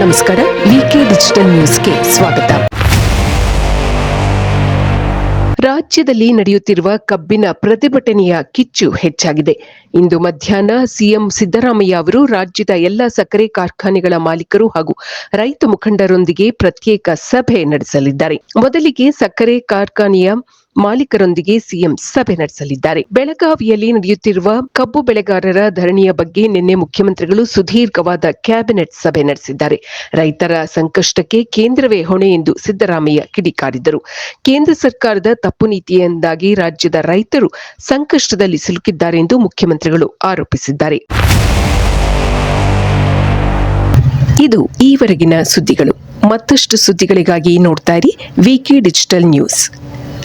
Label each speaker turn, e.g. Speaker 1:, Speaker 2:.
Speaker 1: ನಮಸ್ಕಾರ ವಿಕೆ ಡಿಜಿಟಲ್ ನ್ಯೂಸ್ಗೆ ಸ್ವಾಗತ. ರಾಜ್ಯದಲ್ಲಿ ನಡೆಯುತ್ತಿರುವ ಕಬ್ಬಿನ ಪ್ರತಿಭಟನೆಯ ಕಿಚ್ಚು ಹೆಚ್ಚಾಗಿದೆ. ಇಂದು ಮಧ್ಯಾಹ್ನ ಸಿಎಂ ಸಿದ್ದರಾಮಯ್ಯ ಅವರು ರಾಜ್ಯದ ಎಲ್ಲ ಸಕ್ಕರೆ ಕಾರ್ಖಾನೆಗಳ ಮಾಲೀಕರು ಹಾಗೂ ರೈತ ಮುಖಂಡರೊಂದಿಗೆ ಪ್ರತ್ಯೇಕ ಸಭೆ ನಡೆಸಲಿದ್ದಾರೆ. ಮೊದಲಿಗೆ ಸಕ್ಕರೆ ಕಾರ್ಖಾನೆಯ ಮಾಲೀಕರೊಂದಿಗೆ ಸಿಎಂ ಸಭೆ ನಡೆಸಲಿದ್ದಾರೆ. ಬೆಳಗಾವಿಯಲ್ಲಿ ನಡೆಯುತ್ತಿರುವ ಕಬ್ಬು ಬೆಳೆಗಾರರ ಧರಣಿಯ ಬಗ್ಗೆ ನಿನ್ನೆ ಮುಖ್ಯಮಂತ್ರಿಗಳು ಸುದೀರ್ಘವಾದ ಕ್ಯಾಬಿನೆಟ್ ಸಭೆ ನಡೆಸಿದ್ದಾರೆ. ರೈತರ ಸಂಕಷ್ಟಕ್ಕೆ ಕೇಂದ್ರವೇ ಹೊಣೆ ಎಂದು ಸಿದ್ದರಾಮಯ್ಯ ಕಿಡಿಕಾರಿದರು. ಕೇಂದ್ರ ಸರ್ಕಾರದ ತಪ್ಪು ನೀತಿಯಿಂದಾಗಿ ರಾಜ್ಯದ ರೈತರು ಸಂಕಷ್ಟದಲ್ಲಿ ಸಿಲುಕಿದ್ದಾರೆ ಎಂದು ಮುಖ್ಯಮಂತ್ರಿಗಳು ಆರೋಪಿಸಿದ್ದಾರೆ. ಇದು ಈವರೆಗಿನ ಸುದ್ದಿಗಳು. ಮತ್ತಷ್ಟು ಸುದ್ದಿಗಳಿಗಾಗಿ ನೋಡ್ತಾ ಇರಿ ವಿಕೆ ಡಿಜಿಟಲ್ ನ್ಯೂಸ್